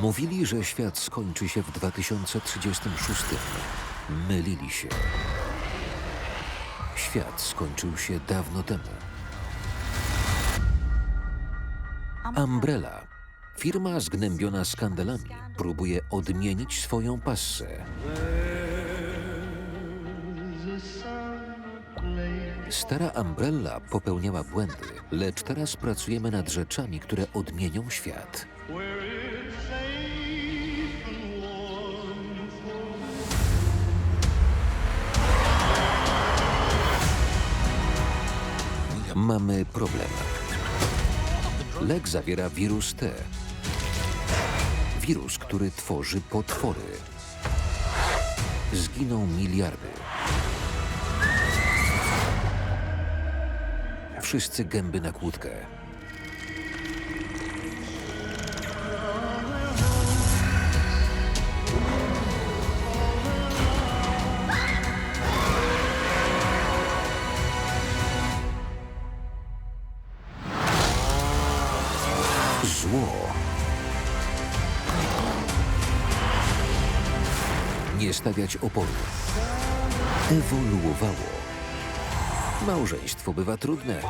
Mówili, że świat skończy się w 2036. Mylili się. Świat skończył się dawno temu. Umbrella. Firma zgnębiona skandalami próbuje odmienić swoją passę. Stara Umbrella popełniała błędy, lecz teraz pracujemy nad rzeczami, które odmienią świat. Mamy problem. Lek zawiera wirus T. Wirus, który tworzy potwory. Zginą miliardy. Wszyscy gęby na kłódkę. Zło. Nie stawiać oporu. Ewoluowało. Małżeństwo bywa trudne,